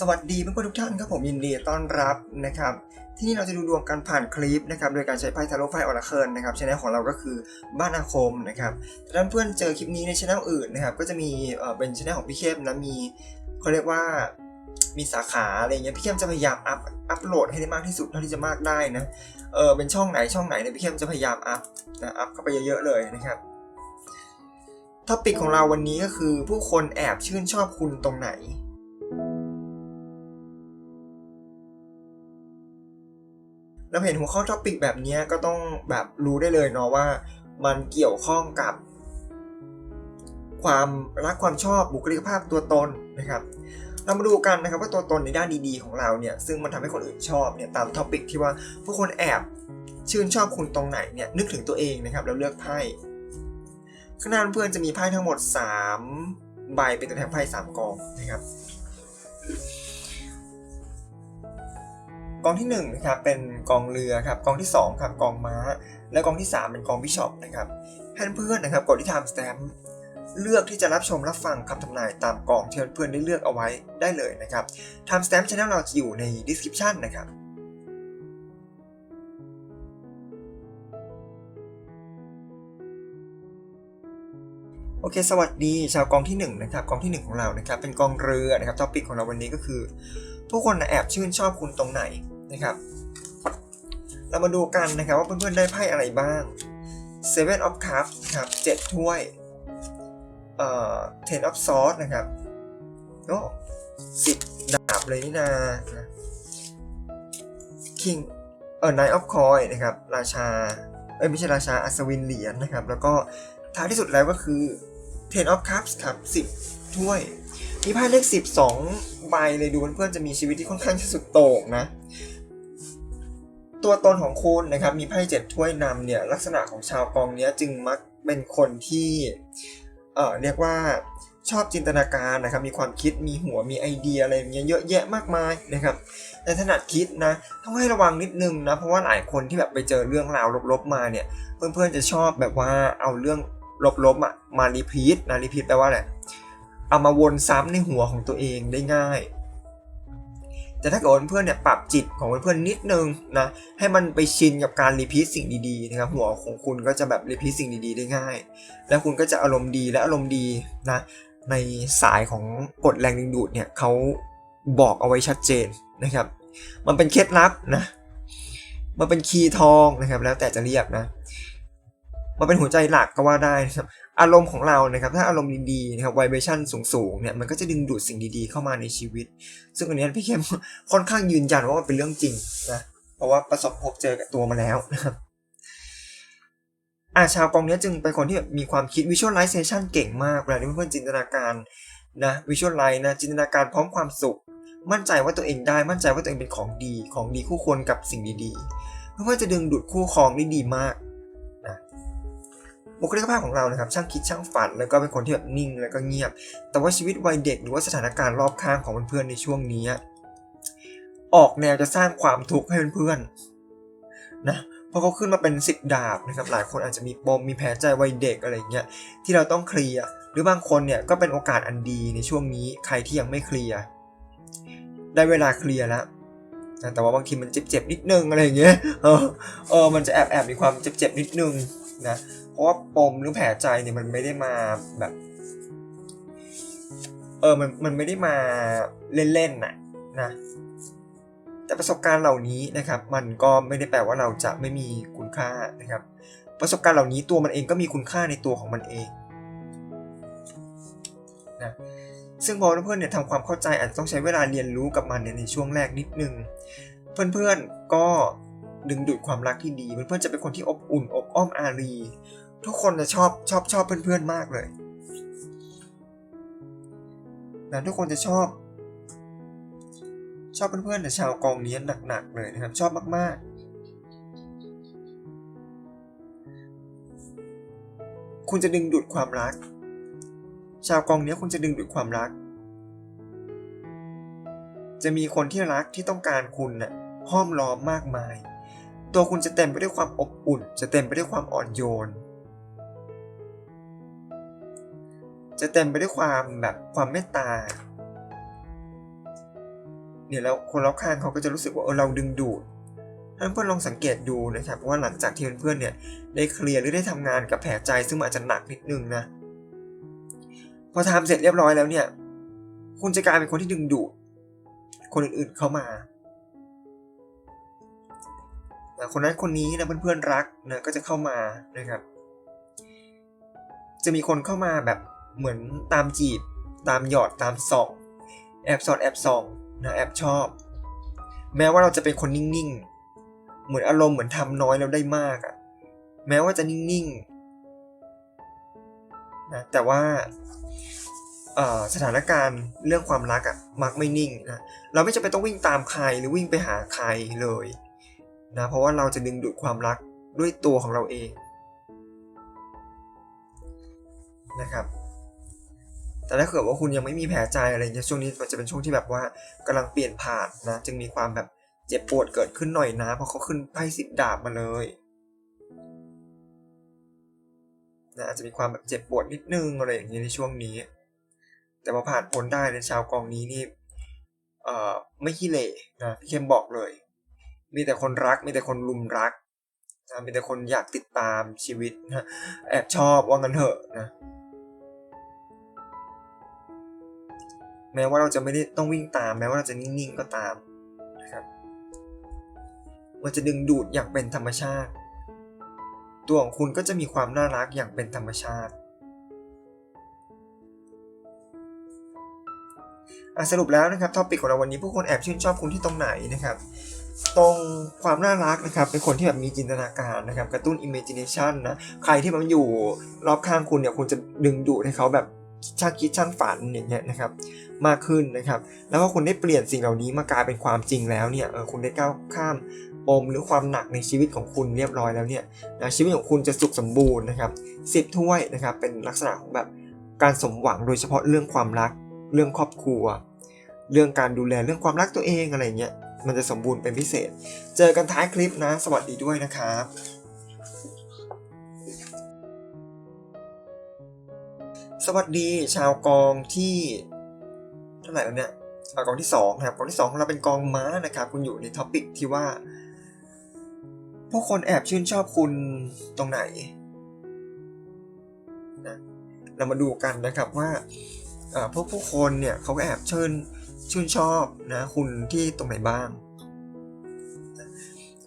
สวัสดีเพื่อนๆทุกท่านครับผมยินดีต้อนรับนะครับ ที่นี่เราจะดูดวงกันผ่านคลิปนะครับโดยการใช้ไพ่ทาโร่ไพ่ออราเคิลนะครับชแนลของเราก็คือบ้านอาคมนะครับถ้าเพื่อนเจอคลิปนี้ในชแนลอื่นนะครับก็จะมีเป็นชแนลของพี่เข้มนะมีเขาเรียกว่ามีสาขาอะไรเงี้ยพี่เข้มจะพยายามอัพอัพโหลดให้ได้มากที่สุดเท่าที่จะมากได้นะเออเป็นช่องไหนช่องไหนเนี่ยพี่เข้มจะพยายามอัพนะอัพเข้าไปเยอะๆเลยนะครับท็อปิกของเราวันนี้ก็คือผู้คนแอบชื่นชอบคุณตรงไหน เราเห็นหัวข้อท็อปิกแบบนี้ก็ต้องแบบรู้ได้เลยเนาะว่ามันเกี่ยวข้องกับ ความรักความชอบบุคลิกภาพตัวตนนะครับ เรามาดูกันนะครับว่าตัวตนในด้านดีๆของเราเนี่ยซึ่งมันทำให้คนอื่นชอบเนี่ยตามท็อปิกที่ว่าผู้คนแอบชื่นชอบคุณตรงไหนเนี่ยนึกถึงตัวเองนะครับแล้วเลือกไพ่ข้างหน้าเพื่อนจะมีไพ่ทั้งหมด 3 ใบเป็นตัวแทนไพ่3กองนะครับ กองที่1นะครับเป็นกองเรือครับกองที่2ครับกองม้า และกองที่ 3 เป็นกองบิชอปนะครับให้เพื่อนนะครับกดที่ time stamp เลือกที่จะรับชมรับฟังคำทำนายตามกองที่เพื่อนได้เลือกเอาไว้ได้เลยนะครับ time stamp channel เราอยู่ใน description นะครับโอเค สวัสดีชาวกองที่1นะครับกองที่ 1 ของเรานะครับเป็นกองเรือนะครับท็อปิกของเราวันนี้ก็คือ ผู้คนแอบชื่นชอบคุณตรงไหน นะครับ เรามาดูกันนะครับว่าเพื่อนๆได้ไพ่อะไรบ้าง Seven of Cups นะครับเจ็ดถ้วยเอ่อ Ten of Swords นะครับโอ้สิบดาบเลยนี่นานะ King เออ Nine of Coin นะครับ ราชา เอ้ยไม่ใช่ราชาอัศวินเหรียญนะครับ แล้วก็ท้ายที่สุดแล้วก็คือ Ten of Cups ครับสิบถ้วยมีไพ่เลขสิบสองใบเลยดูเพื่อนๆจะมีชีวิตที่ค่อนข้างจะสุดโต่งนะ ตัวตนของคุณนะครับมีไพ่เจ็ดถ้วยนำเนี่ยลักษณะของชาวกองเนี้ยจึงมักเป็นคนที่เอ่อเรียกว่าชอบจินตนาการนะครับมีความคิดมีหัวมีไอเดียอะไรอย่างเงี้ยเยอะแยะมากมายนะครับแต่ถนัดคิดนะต้องให้ระวังนิดนึงนะเพราะว่าหลายคนที่แบบไปเจอเรื่องราวลบๆมาเนี่ยเพื่อนๆจะชอบแบบว่าเอาเรื่องลบๆอะมารีพีทนะรีพีทแปลว่าอะไรเอามาวนซ้ำในหัวของตัวเองได้ง่าย แต่ถ้าเกิดเพื่อนเนี่ยปรับจิตของเพื่อนๆนิดนึงนะให้มันไปชินกับการรีพีทสิ่งดีๆนะครับหัวของคุณก็จะแบบรีพีทสิ่งดีๆได้ง่าย แล้วคุณก็จะอารมณ์ดีและอารมณ์ดีนะในสายของกฎแรงดึงดูดเนี่ยเขาบอกเอาไว้ชัดเจนนะครับ มันเป็นเคล็ดลับนะมันเป็นคีย์ทองนะครับแล้วแต่จะเรียกนะ มันเป็นหัวใจหลักก็ว่าได้นะครับอารมณ์ของเรานะครับถ้าอารมณ์ดีๆนะครับ i b เบชั่นสูงๆเนี่ยมันก็จะดึงดูดสิ่งดีๆเข้ามาในชีวิต ซึ่งอันนี้พี่เข้มค่อนข้างยืนยันว่ามันเป็นเรื่องจริงนะเพราะว่าประสบพบเจอกับตัวมาแล้วนะครับอาชาวกองนี้จึงเป็นคนที่มีความคิด visualization เก่งมากเวลาที่เพื่อนจินตนาการนะ visualize นะจินตนาการพร้อมความสุข มั่นใจว่าตัวเองได้มั่นใจว่าตัวเองเป็นของดีของดีคู่ควรกับสิ่งดีๆเพื่อนจะดึงดูดคู่ครองได้ดีมาก บุคลิกภาพของเรานะครับช่างคิดช่างฝันแล้วก็เป็นคนที่แบบนิ่งแล้วก็เงียบ แต่ว่าชีวิตวัยเด็กหรือว่าสถานการณ์รอบข้างของเพื่อนๆในช่วงนี้ออกแนวจะสร้างความทุกข์ให้เพื่อนๆนะเพราะเขาขึ้นมาเป็นสิบดาบนะครับหลายคนอาจจะมีปมมีแผลใจวัยเด็กอะไรเงี้ยที่เราต้องเคลียร์หรือบางคนเนี่ยก็เป็นโอกาสอันดีในช่วงนี้ใครที่ยังไม่เคลียร์ได้เวลาเคลียร์แล้วแต่ว่าบางทีมันเจ็บๆนิดนึงอะไรอย่างเงี้ยเออเออมันจะแอบแอบมีความเจ็บๆนิดนึง นะเพราะว่าปมหรือแผลใจเนี่ยมันไม่ได้มาแบบ เออมันมันไม่ได้มาเล่นๆน่ะนะแต่ประสบการณ์เหล่านี้นะครับ มันก็ไม่ได้แปลว่าเราจะไม่มีคุณค่านะครับ ประสบการณ์เหล่านี้ตัวมันเองก็มีคุณค่าในตัวของมันเองนะซึ่งพอเพื่อนๆเนี่ยทำความเข้าใจอาจจะต้องใช้เวลาเรียนรู้กับมันเนี่ยในช่วงแรกนิดนึง เพื่อนๆก็ ดึงดูดความรักที่ดีเพื่อนๆจะเป็นคนที่อบอุ่นอบอ้อมอารี ทุกคนจะชอบชอบชอบเพื่อนๆมากเลยนะทุกคนจะชอบ ชอบเพื่อนๆแต่ชาวกองนี้หนักๆเลยนะครับ ชอบมากๆคุณจะดึงดูดความรัก ชาวกองนี้คุณจะดึงดูดความรัก จะมีคนที่รักที่ต้องการคุณน่ะห้อมล้อมมากมาย ตัวคุณจะเต็มไปด้วยความอบอุ่น จะเต็มไปด้วยความอ่อนโยน จะเต็มไปด้วยความแบบความเมตตา เนี่ยแล้วคนรอบข้างเขาก็จะรู้สึกว่าเออเราดึงดูดท่านเพื่อนลองสังเกตดูนะครับว่าหลังจากที่เพื่อนๆเนี่ยได้เคลียร์หรือได้ทำงานกับแผลใจซึ่งอาจจะหนักนิดนึงนะพอทำเสร็จเรียบร้อยแล้วเนี่ย คุณจะกลายเป็นคนที่ดึงดูดคนอื่นๆเข้ามา คนนั้นคนนี้นะเพื่อนๆรักนะก็จะเข้ามานะครับ จะมีคนเข้ามาแบบเหมือนตามจีบ ตามหยอดตามส่องแอบสอดแอบส่องนะแอบชอบ แม้ว่าเราจะเป็นคนนิ่งๆ เหมือนอารมณ์เหมือนทำน้อยแล้วได้มากอะแม้ว่าจะนิ่งๆนะแต่ว่าสถานการณ์เรื่องความรักอะมักไม่นิ่งนะเราไม่จำเป็นต้องวิ่งตามใครหรือวิ่งไปหาใครเลย นะเพราะว่าเราจะดึงดูดความรักด้วยตัวของเราเองนะครับแต่ถ้าเกิดว่าคุณยังไม่มีแผลใจอะไรเงี้ยช่วงนี้มันจะเป็นช่วงที่แบบว่ากำลังเปลี่ยนผ่านนะจึงมีความแบบเจ็บปวดเกิดขึ้นหน่อยนะ เพราะเขาขึ้นไพ่สิบดาบมาเลยนะอาจจะมีความแบบเจ็บปวดนิดนึงอะไรอย่างเงี้ยในช่วงนี้ แต่พอผ่านพ้นได้ในชาวกองนี้นี่เอ่อไม่ขี้เหร่นะพี่เข้มบอกเลย มีแต่คนรัก มีแต่คนลุมรักนะมีแต่คนอยากติดตามชีวิตนะแอบชอบว่างั้นเถอะนะแม้ว่าเราจะไม่ได้ต้องวิ่งตาม แม้ว่าเราจะนิ่งๆก็ตามนะครับมันจะดึงดูดอย่างเป็นธรรมชาติ ตัวของคุณก็จะมีความน่ารักอย่างเป็นธรรมชาติ สรุปแล้วนะครับท็อปิกของเราวันนี้ผู้คนแอบชื่นชอบคุณที่ตรงไหนนะครับตรงความน่ารักนะครับเป็นคนที่แบบมีจินตนาการนะครับกระตุ้น imagination นะใครที่มันอยู่รอบข้างคุณเนี่ยคุณจะดึงดูดให้เขาแบบช่างคิดช่างฝันอย่างเงี้ยนะครับมากขึ้นนะครับ แล้วก็คุณได้เปลี่ยนสิ่งเหล่านี้มากลายเป็นความจริงแล้วเนี่ยคุณได้ก้าวข้ามปมหรือความหนักในชีวิตของคุณเรียบร้อยแล้วเนี่ยนะชีวิตของคุณจะสุขสมบูรณ์นะครับสิบถ้วยนะครับเป็นลักษณะของแบบการสมหวังโดยเฉพาะเรื่องความรัก เรื่องครอบครัว เรื่องการดูแลเรื่องความรักตัวเองอะไรเงี้ยมันจะสมบูรณ์เป็นพิเศษ เจอกันท้ายคลิปนะ สวัสดีด้วยนะครับสวัสดีชาวกองที่เท่าไหร่แล้วเนี่ยอ่ากองที่สองนะครับกองที่สองของเราเป็นกองม้านะครับคุณอยู่ในท็อปิกที่ว่าพวกคนแอบชื่นชอบคุณตรงไหนนะเรามาดูกันนะครับว่า พวกผู้คนเนี่ยเขาก็แอบเชิญชื่นชอบนะคุณที่ตรงไหนบ้าง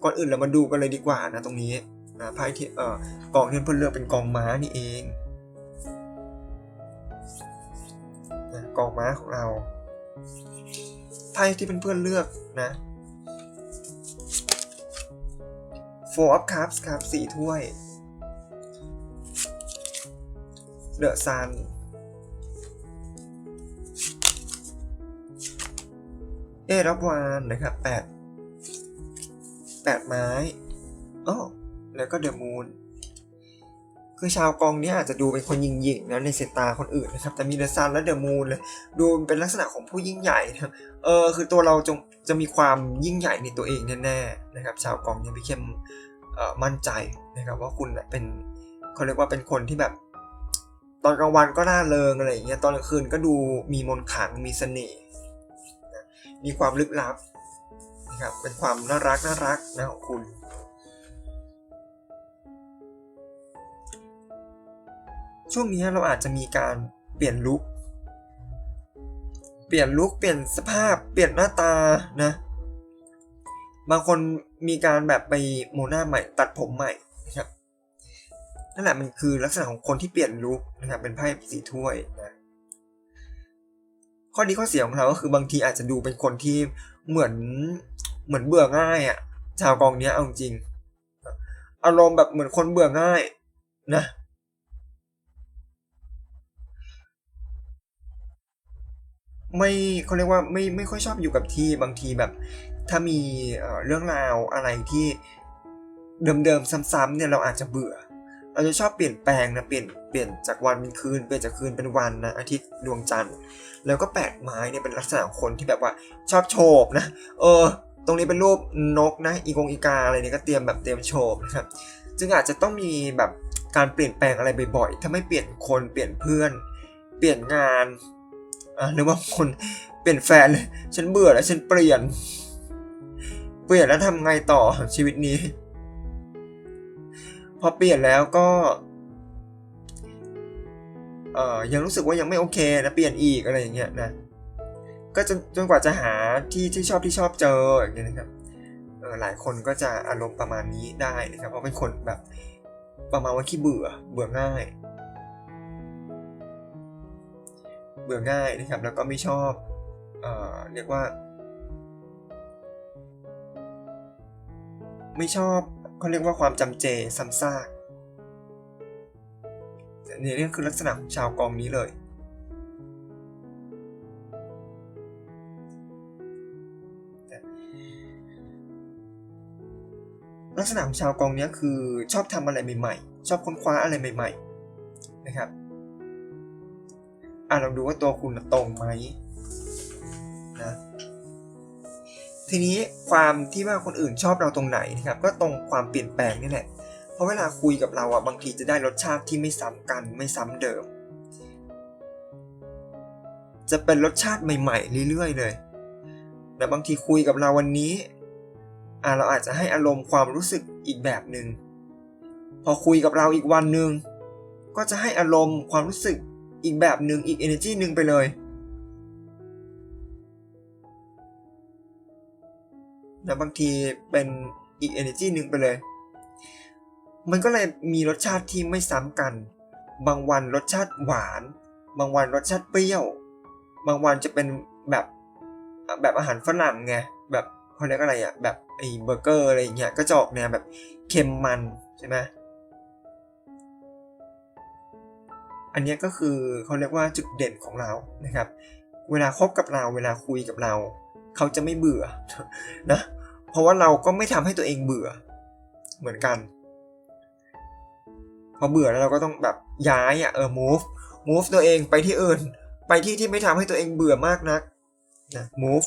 ก่อนอื่นเรามาดูกันเลยดีกว่านะตรงนี้นะไพ่ที่เอ่อกองที่เพื่อนเลือกเป็นกองม้านี่เองนะกองม้าของเราไพ่ที่เป็นเพื่อนเลือกนะ four of cups ครับสี่ถ้วย the sun เอรับวานนะครับแปดแปดไม้อ๋อแล้วก็เดอะมูนคือชาวกองเนี้ยอาจจะดูเป็นคนยิงยิงนะในสายตาคนอื่นนะครับ แต่มีเดอะซันและเดอะมูนเลยดูเป็นลักษณะของผู้ยิ่งใหญ่นะครับเออคือตัวเราจงจะมีความยิ่งใหญ่ในตัวเองแน่ๆนะครับ ชาวกองเนี่ยพี่เข้มมั่นใจนะครับ ว่าคุณเป็นเขาเรียกว่าเป็นคนที่แบบ ตอนกลางวันก็น่าเริงอะไรอย่างเงี้ยตอนกลางคืนก็ดูมีมนต์ขลังมีเสน่ห์ มีความลึกลับนะครับเป็นความน่ารักน่ารักนะของคุณ ช่วงนี้เราอาจจะมีการเปลี่ยนลุคเปลี่ยนลุคเปลี่ยนสภาพเปลี่ยนหน้าตานะบางคนมีการแบบไปโมหน้าใหม่ตัดผมใหม่นะครับนั่นแหละมันคือลักษณะของคนที่เปลี่ยนลุคนะครับเป็นไพ่สีถ้วยนะ ข้อดีข้อเสียของเราก็คือบางทีอาจจะดูเป็นคนที่เหมือนเหมือนเบื่อง่ายอะ่ะชาวกองเนี้ยเอาจริง อารมณ์แบบเหมือนคนเบื่อง่ายนะไม่เขาเรียกว่าไม่ไม่ค่อยชอบอยู่กับที่บางทีแบบ ถ้ามีเรื่องราวอะไรที่เดิมๆซ้ำๆเนี่ยเราอาจจะเบื่อ เราจะชอบเปลี่ยนแปลงนะเปลี่ยนเปลี่ยนจากวันเป็นคืนเปลี่ยนจากคืนเป็นวันนะอาทิตย์ดวงจันทร์ แล้วก็แปดไม้เนี่ยเป็นลักษณะของคนที่แบบว่าชอบโฉบนะ เออ ตรงนี้เป็นรูปนกนะอีกงอีกาอะไรเนี่ยก็เตรียมแบบเตรียมโฉบนะครับจึงอาจจะต้องมีแบบการเปลี่ยนแปลงอะไรบ่อยๆ ถ้าไม่เปลี่ยนคนเปลี่ยนเพื่อน เปลี่ยนงานอะหรือว่าคนเปลี่ยนลี่ยนแฟนเลยฉันเบื่อแล้วฉันเปลี่ยน เปลี่ยนแล้วทำไงต่อชีวิตนี้ พอเปลี่ยนแล้วก็เอ่อยังรู้สึกว่ายังไม่โอเคนะเปลี่ยนอีกอะไรอย่างเงี้ยนะก็จนจนกว่าจะหาที่ที่ชอบที่ชอบเจออย่างเงี้ยนะครับเออหลายคนก็จะอารมณ์ประมาณนี้ได้นะครับเพราะเป็นคนแบบประมาณว่าขี้เบื่อเบื่อง่าย เบื่อง่ายนะครับแล้วก็ไม่ชอบเอ่อเรียกว่า ไม่ชอบ เขาเรียกว่าความจำเจซ้ำซากนี่นี่คือลักษณะของชาวกองนี้เลย ลักษณะของชาวกองนี้คือชอบทำอะไรใหม่ๆ ชอบค้นคว้าอะไรใหม่ๆ นะครับอ่าลองดูว่าตัวคุณตรงไหมนะ ทีนี้ความที่ว่าคนอื่นชอบเราตรงไหนนะครับก็ตรงความเปลี่ยนแปลงนี่แหละเพราะเวลาคุยกับเราอะบางทีจะได้รสชาติที่ไม่ซ้ำกันไม่ซ้ำเดิม จะเป็นรสชาติใหม่ๆเรื่อยๆเลยแต่บางทีคุยกับเราวันนี้อ่าเราอาจจะให้อารมณ์ความรู้สึกอีกแบบหนึ่งพอคุยกับเราอีกวันหนึ่งก็จะให้อารมณ์ความรู้สึกอีกแบบหนึ่งอีก energy หนึ่งไปเลย นะบางทีเป็นอีก energy หนึ่งไปเลย มันก็เลยมีรสชาติที่ไม่ซ้ำกัน บางวันรสชาติหวาน บางวันรสชาติเปรี้ยว บางวันจะเป็นแบบแบบอาหารฝรั่งไง แบบเขาเรียกอะไรอะแบบไอ้เบอร์เกอร์อะไรอย่างเงี้ย ก็จะออกแนวแบบเค็มมันใช่ไหมอันนี้ก็คือเขาเรียกว่าจุดเด่นของเรานะครับ เวลาคบกับเรา เวลาคุยกับเรา เขาจะไม่เบื่อนะ เพราะว่าเราก็ไม่ทำให้ตัวเองเบื่อ เหมือนกัน พอเบื่อแล้วเราก็ต้องแบบย้ายอะเออ move move ตัวเองไปที่อื่น ไปที่ที่ไม่ทำให้ตัวเองเบื่อมากนักนะ move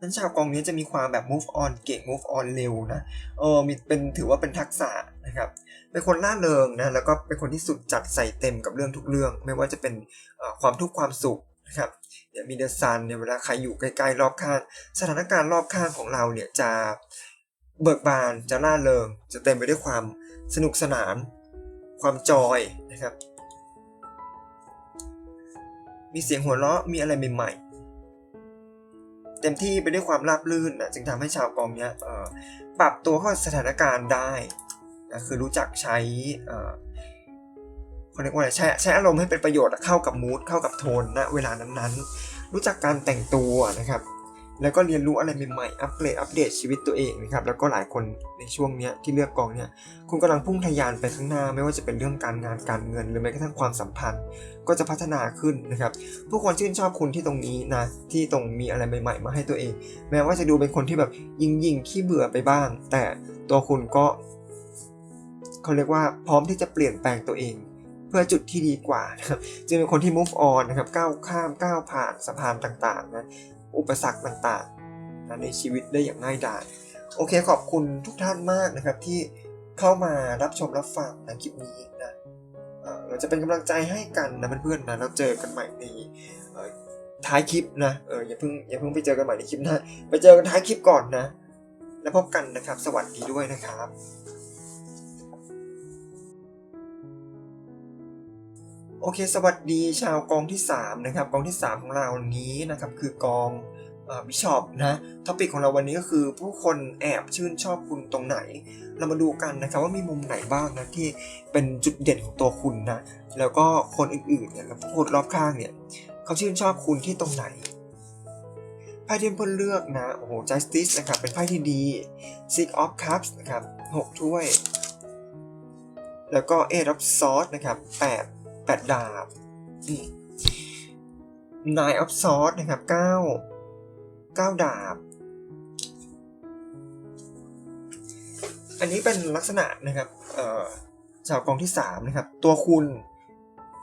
นั้นชาวกองนี้จะมีความแบบ move on เก่ง move on เร็วนะเออมีเป็นถือว่าเป็นทักษะนะครับ เป็นคนล่าเริงนะ แล้วก็เป็นคนที่สุดจัดใส่เต็มกับเรื่องทุกเรื่อง ไม่ว่าจะเป็นความทุกข์ความสุข นะครับเนี่ยมีเดอะซันเนี่ยเวลาใครอยู่ใกล้ๆรอบข้างสถานการณ์รอบข้างของเราเนี่ยจะเบิกบานจะล่าเริงจะเต็มไปด้วยความสนุกสนาน ความจอยนะครับ มีเสียงหัวเราะมีอะไรใหม่ๆ เต็มที่ไปด้วยความราบรื่นนะจึงทำให้ชาวกองเนี้ยปรับตัวเข้าสถานการณ์ได้นะคือรู้จักใช้ เขาเรียกว่าอะไรใช้ใช้อารมณ์ให้เป็นประโยชน์เข้ากับมูดเข้ากับโทนณนะเวลานั้นๆ รู้จักการแต่งตัวนะครับ แล้วก็เรียนรู้อะไรใหม่ๆอัปเกรดอัปเดตชีวิตตัวเองนะครับแล้วก็หลายคนในช่วงนี้ที่เลือกกองเนี่ยคุณกำลังพุ่งทะยานไปข้างหน้าไม่ว่าจะเป็นเรื่องการงานการเงิน หรือแม้กระทั่งความสัมพันธ์ ก็จะพัฒนาขึ้นนะครับผู้คนชื่นชอบคุณที่ตรงนี้นะที่ตรงมีอะไรใหม่ ๆ มาให้ตัวเอง แม้ว่าจะดูเป็นคนที่แบบยิงยิงขี้เบื่อไปบ้าง แต่ตัวคุณก็เขาเรียกว่าพร้อมที่จะเปลี่ยนแปลงตัวเอง เพื่อจุดที่ดีกว่านะครับจึงเป็นคนที่ move on นะครับก้าวข้ามก้าวผ่านสะพานต่างๆนะอุปสรรคต่างๆนะในชีวิตได้อย่างง่ายดายโอเคขอบคุณทุกท่านมากนะครับที่เข้ามารับชมรับฟังนะคลิปนี้นะเราจะเป็นกำลังใจให้กันนะเพื่อนๆนะเราเจอกันใหม่ในท้ายคลิปนะเอออย่าเพิ่งอย่าเพิ่งไปเจอกันใหม่ในคลิปหน้าไปเจอกันท้ายคลิปก่อนนะ แล้วพบกันนะครับ สวัสดีด้วยนะครับ โอเค สวัสดีชาวกองที่ 3 นะครับ กองที่ 3 ของเราวันนี้นะครับ คือกองบิชอปนะท็อปิกของเราวันนี้ก็คือผู้คนแอบชื่นชอบคุณตรงไหน เรามาดูกันนะครับว่ามีมุมไหนบ้างนะที่เป็นจุดเด่นของตัวคุณนะแล้วก็คนอื่นๆเนี่ยแล้วผู้คนรอบข้างเนี่ยเขาชื่นชอบคุณที่ตรงไหนไพ่ที่เพื่อนเลือกนะโอ้โห justice นะครับเป็นไพ่ที่ดี six of cups นะครับ6ถ้วย แล้วก็ eight of swords นะครับ8 8ดาบ nine of swords นะครับ9 9ดาบ อันนี้เป็นลักษณะนะครับเออชาวกองที่3นะครับ ตัวคุณ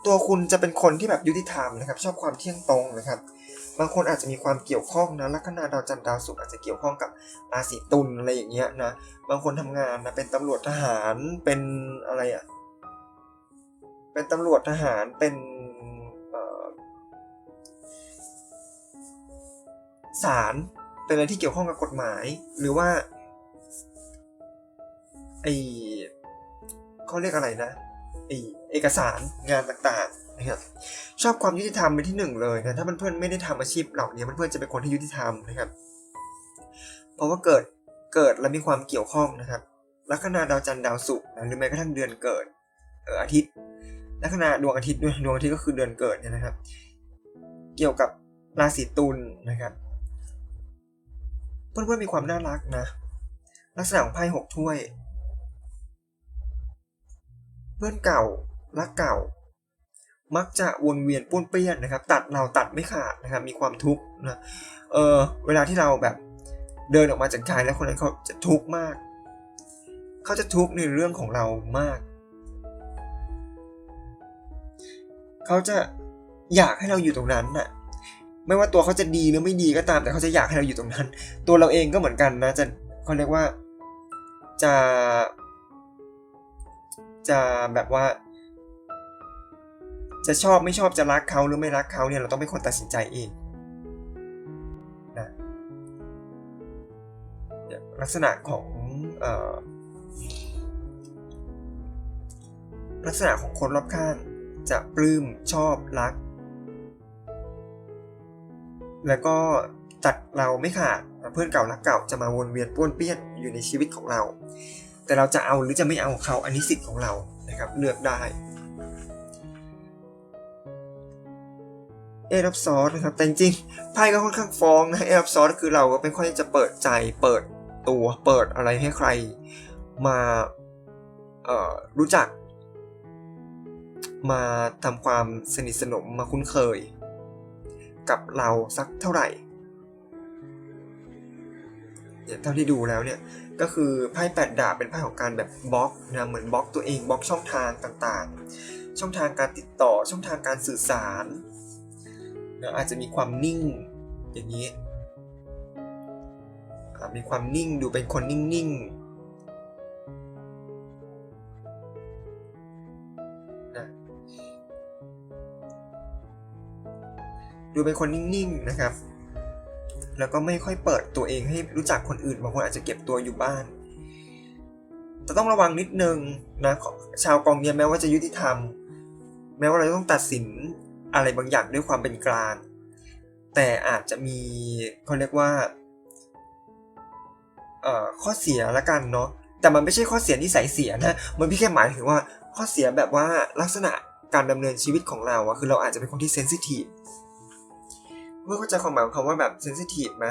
ตัวคุณจะเป็นคนที่แบบยุติธรรมนะครับ ชอบความเที่ยงตรงนะครับ บางคนอาจจะมีความเกี่ยวข้องนะลัคนาดาวจันทร์ดาวศุกร์อาจจะเกี่ยวข้องกับราศีตุลอะไรอย่างเงี้ยนะ บางคนทำงานนะเป็นตำรวจทหารเป็นอะไรอะ่ะ เป็นตำรวจทหารเป็นศาลเป็นอะไรที่เกี่ยวข้องกับกฎหมาย หรือว่าไอเขาเรียกอะไรนะไอเอกสารงานต่างๆนะครับชอบความยุติธรรมเป็นที่หนึ่งเลยนะถ้าเพื่อนๆไม่ได้ทำอาชีพเหล่านี้เพื่อนๆจะเป็นคนที่ยุติธรรมนะครับ เพราะว่าเกิดเกิดและมีความเกี่ยวข้องนะครับลัคนาดาวจันทร์ดาวศุกร์นะหรือแม้กระทั่งเดือนเกิดเอออาทิตย์ ลัคนาดวงอาทิตย์ด้วยดวงอาทิตย์ก็คือเดือนเกิดเนี่ยนะครับ เกี่ยวกับราศีตุลนะครับ เพื่อนๆมีความน่ารักนะ ลักษณะของไพ่หกถ้วย เพื่อนเก่ารักเก่า มักจะวนเวียนป้วนเปี้ยนนะครับ ตัดเราตัดไม่ขาดนะครับ มีความทุกข์นะเออเวลาที่เราแบบเดินออกมาจากกายแล้วคนนั้นเขาจะทุกข์มาก เขาจะทุกข์ในเรื่องของเรามาก เขาจะอยากให้เราอยู่ตรงนั้นน่ะไม่ว่าตัวเขาจะดีหรือไม่ดีก็ตาม แต่เขาจะอยากให้เราอยู่ตรงนั้น ตัวเราเองก็เหมือนกันนะจะเขาเรียกว่าจะ จะแบบว่า จะชอบไม่ชอบจะรักเขาหรือไม่รักเขาเนี่ยเราต้องเป็นคนตัดสินใจเองนะลักษณะของออลักษณะของคนรอบข้าง จะปลื้มชอบรัก แล้วก็ตัดเราไม่ขาดเพื่อนเก่ารักเก่าจะมาวนเวียนป้วนเปี้ยนอยู่ในชีวิตของเรา แต่เราจะเอาหรือจะไม่เอาเขาอันนี้สิทธิ์ของเรานะครับเลือกได้เอรับซอสนะครับแต่จริงไพ่ก็ค่อนข้างฟ้องนะเอรับซอสคือเราก็ไม่ค่อยจะเปิดใจเปิดตัวเปิดอะไรให้ใครมาเอ่อรู้จัก มาทำความสนิทสนมมาคุ้นเคย กับเราสักเท่าไหร่เนี่ยเท่าที่ดูแล้วเนี่ยก็คือไพ่แปดดาบเป็นไพ่ของการแบบบล็อกนะเหมือนบล็อกตัวเองบล็อกช่องทางต่างๆ ช่องทางการติดต่อช่องทางการสื่อสารนะอาจจะมีความนิ่งอย่างนี้มีความนิ่งดูเป็นคนนิ่งๆ ดูเป็นคนนิ่งๆนะครับ แล้วก็ไม่ค่อยเปิดตัวเองให้รู้จักคนอื่นบางคนอาจจะเก็บตัวอยู่บ้านแต่ต้องระวังนิดนึงนะชาวกองเนียแม้ว่าจะยุติธรรม แม้ว่าเราจะต้องตัดสินอะไรบางอย่างด้วยความเป็นกลาง แต่อาจจะมีเขาเรียกว่าเอ่อข้อเสียละกันเนาะแต่มันไม่ใช่ข้อเสียนิสัยเสียนะมันพี่แค่หมายถึงว่าข้อเสียแบบว่าลักษณะการดำเนินชีวิตของเราอะคือเราอาจจะเป็นคนที่เซนซิทีฟ เพื่อเข้าใจความหมายของคำว่าแบบเซนซิทีฟไหม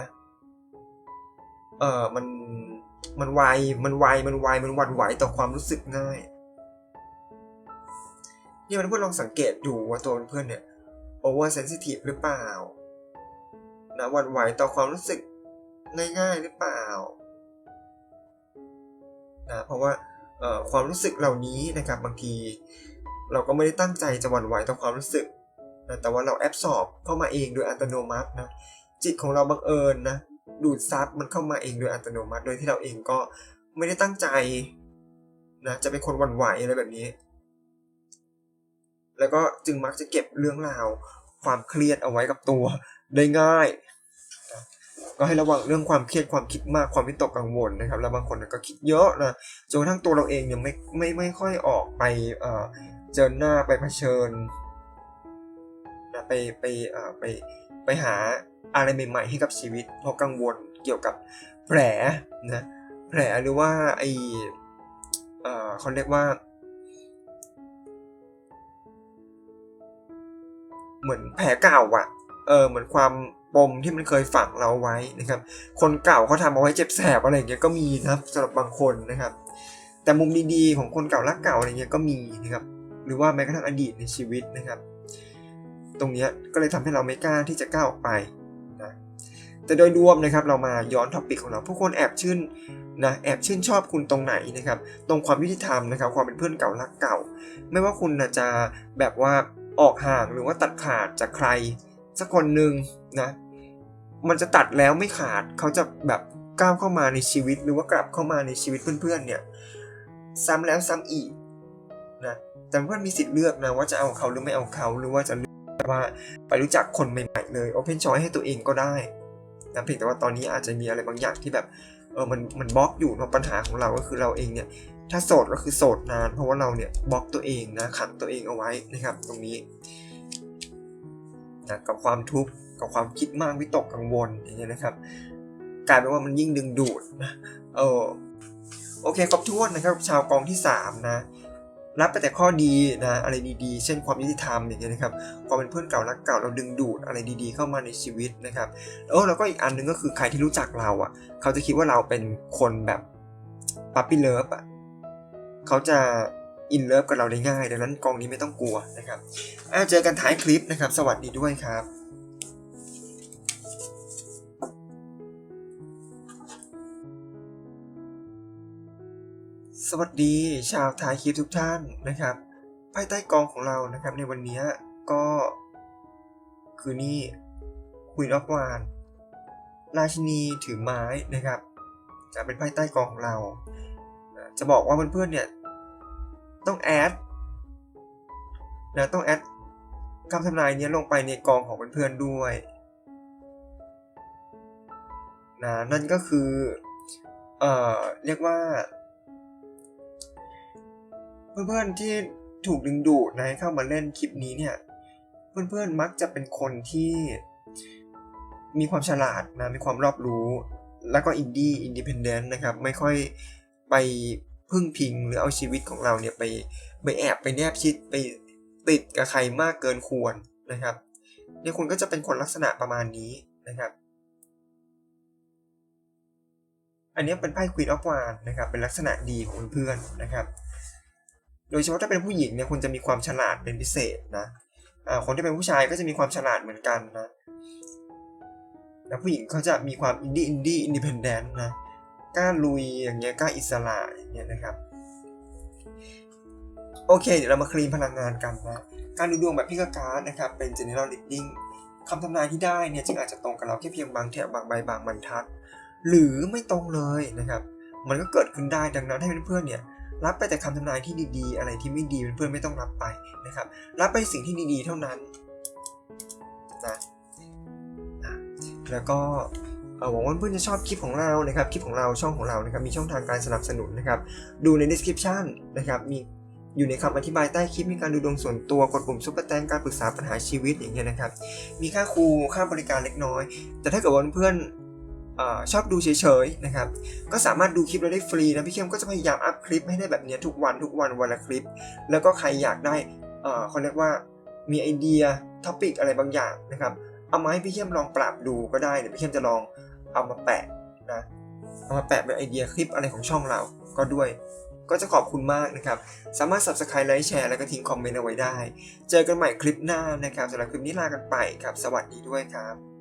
เออมันมันไวมันไวมันไวมันหวั่นไหวต่อความรู้สึกง่ายนี่มันเพื่อนลองสังเกตดูว่าตัวเพื่อนเนี่ยโอเวอร์เซนซิทีฟหรือเปล่านะหวั่นไหวต่อความรู้สึกง่ายๆหรือเปล่านะเพราะว่าเอ่อความรู้สึกเหล่านี้นะครับบางที เราก็ไม่ได้ตั้งใจจะหวั่นไหวต่อความรู้สึก นะแต่ว่าเราแอบสอบเข้ามาเองโดยอัตโนมัตินะจิตของเราบังเอิญนะดูดซับมันเข้ามาเองโดยอัตโนมัติ โดยที่เราเองก็ไม่ได้ตั้งใจนะจะเป็นคนหวั่นไหวอะไรแบบนี้ แล้วก็จึงมักจะเก็บเรื่องราว ความเครียดเอาไว้กับตัวได้ง่ายก็ให้ระวังเรื่องความเครียดความคิดมากความวิตกกังวลนะครับ แล้วบางคนก็คิดเยอะนะจนกระทั่งตัวเราเองเนี่ยไม่ไม่ไม่ค่อยออกไปเจอหน้าไปเผชิญ ไปไปไปไปหาอะไรใหม่ๆให้กับชีวิต เพราะกังวลเกี่ยวกับแผลนะแผลหรือว่าไอเออเขาเรียกว่า เหมือนแผลเก่าอะเออเหมือนความปมที่มันเคยฝังเราไว้นะครับ คนเก่าเขาทำเอาไว้เจ็บแสบอะไรอย่างเงี้ยก็มีนะครับสำหรับบางคนนะครับ แต่มุมดีๆของคนเก่ารักเก่าอะไรเงี้ยก็มีนะครับ หรือว่าแม้กระทั่งอดีตในชีวิตนะครับ ตรงนี้ก็เลยทำให้เราไม่กล้าที่จะก้าวออกไปนะแต่โดยรวมนะครับเรามาย้อนท็อปิกของเราผู้คนแอบชื่นนะแอบชื่นชอบคุณตรงไหนนะครับตรงความยุติธรรมนะครับความเป็นเพื่อนเก่ารักเก่า ไม่ว่าคุณนะจะแบบว่าออกห่างหรือว่าตัดขาดจากใคร สักคนหนึ่งนะมันจะตัดแล้วไม่ขาดเขาจะแบบก้าวเข้ามาในชีวิต หรือว่ากลับเข้ามาในชีวิตเพื่อนๆเนี่ยซ้ำแล้วซ้ำอีกนะแต่เพื่อนมีสิทธิ์เลือกนะว่าจะเอาเขาหรือไม่เอาเขาหรือว่าจะ เลือกว่าไปรู้จักคนใหม่ๆเลย Open Choice ให้ตัวเองก็ได้นะเพียงแต่ว่าตอนนี้อาจจะมีอะไรบางอย่างที่แบบเออมันมันบล็อกอยู่เนาะปัญหาของเราก็คือเราเองเนี่ยถ้าโสดก็คือโสดนาน เพราะว่าเราเนี่ยบล็อกตัวเองนะขังตัวเองเอาไว้นะครับ ตรงนี้นะกับความทุกข์กับความคิดมากวิตกกังวลอย่างเงี้ยนะครับกลายเป็นว่ามันยิ่งดึงดูดนะเออโอเคครบถ้วนนะครับ ชาวกองที่สามนะ รับไปแต่ข้อดีนะอะไรดีๆ เช่นความยุติธรรมอย่างเงี้ยนะครับความเป็นเพื่อนเก่ารักเก่าเราดึงดูดอะไรดีๆ เข้ามาในชีวิตนะครับเออแล้วก็อีกอันหนึงก็คือใครที่รู้จักเราอะ เขาจะคิดว่าเราเป็นคนแบบปั๊ปปี้เลิฟอะเขาจะอินเลิฟกับเราได้ง่าย ดังนั้นกองนี้ไม่ต้องกลัวนะครับอะเจอกันท้ายคลิปนะครับ สวัสดีด้วยครับ สวัสดีชาวทายคลิปทุกท่านนะครับภายใต้กองของเรานะครับในวันนี้ก็ คือนี่คุยนอกวานราชินีถือไม้นะครับ จะเป็นภายใต้กองของเรา จะบอกว่าเพื่อนๆเนี่ย ต้องแอดนะต้องแอดคำทำนายเนี้ยลงไปในกองของเพื่อนๆด้วยนะนั่นก็คือ เอ่อ เรียกว่า เพื่อนๆที่ถูกดึงดูดนะให้เข้ามาเล่นคลิปนี้เนี่ย เพื่อนๆมักจะเป็นคนที่มีความฉลาดนะมีความรอบรู้ แล้วก็อินดี้อินดิเพนเดนต์นะครับ ไม่ค่อยไปพึ่งพิงหรือเอาชีวิตของเราเนี่ยไปไปแอบไปแนบชิดไปติดกับใครมากเกินควรนะครับเนี่ยคุณก็จะเป็นคนลักษณะประมาณนี้นะครับ อันนี้เป็นไพ่ Queen of Wands นะครับ เป็นลักษณะดีของเพื่อนนะครับ โดยเฉพาะถ้าเป็นผู้หญิงเนี่ยคุณจะมีความฉลาดเป็นพิเศษนะคนที่เป็นผู้ชายก็จะมีความฉลาดเหมือนกันนะแล้วผู้หญิงเขาจะมีความอินดี้อินดี้อินดิเพนเดนต์นะกล้าลุยอย่างเงี้ยกล้าอิสระอย่างเงี้ยนะครับ โอเค เดี๋ยวเรามาคลีนพลังงานกันนะการดูดวงแบบพิกการ์ดนะครับ เป็น general reading คำทำนายที่ได้เนี่ยจึงอาจจะตรงกับเราแค่เพียงบางแถบบางใบบางบรรทัด หรือไม่ตรงเลยนะครับ มันก็เกิดขึ้นได้ดังนั้นให้เพื่อนๆเนี่ย รับไปแต่คำทำนายที่ดีๆ อะไรที่ไม่ดีเพื่อนๆไม่ต้องรับไปนะครับ รับไปสิ่งที่ดีๆ เท่านั้นนะแล้วก็หวังว่าเพื่อนจะชอบคลิปของเรานะครับ คลิปของเราช่องของเรานะครับ มีช่องทางการสนับสนุนนะครับ ดูใน description นะครับ มีอยู่ในคำอธิบายใต้คลิปมีการดูดวงส่วนตัวกดปุ่มซุปเปอร์แตงการปรึกษาปัญหาชีวิตอย่างเงี้ยนะครับ มีค่าครูค่าบริการเล็กน้อย แต่ถ้าเกิดว่าเพื่อน ชอบดูเฉยๆนะครับ ก็สามารถดูคลิปเราได้ฟรีนะพี่เข้มก็จะพยายามอัพคลิปให้ได้แบบนี้ทุกวันทุกวันวันละคลิป แล้วก็ใครอยากได้เอ่อเขาเรียกว่ามีไอเดียท็อปิกอะไรบางอย่างนะครับเอามาให้พี่เข้มลองปรับดูก็ได้เดี๋ยวพี่เข้มจะลองเอามาแปะนะเอามาแปะเป็นไอเดียคลิปอะไรของช่องเราก็ด้วย ก็จะขอบคุณมากนะครับ สามารถ subscribe ไลค์แชร์แล้วก็ทิ้งคอมเมนต์เอาไว้ได้ เจอกันใหม่คลิปหน้านะครับสำหรับคลิปนี้ลากันไปครับ สวัสดีด้วยครับ